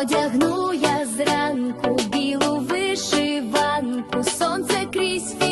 Одягну я зранку білу вишиванку, сонце крізь.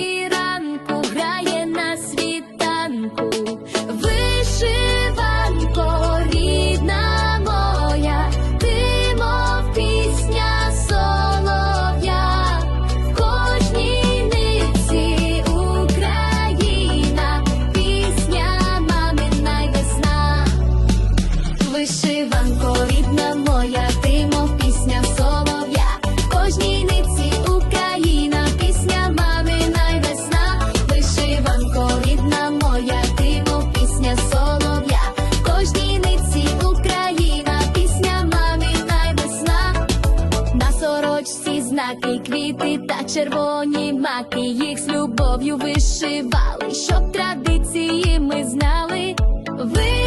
знаки, квіти та червоні маки. Їх з любов'ю вишивали, щоб традиції ми знали. Ви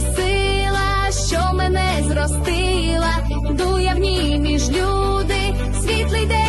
сила, що мене зростила, Йду в ній між люди, світлий день.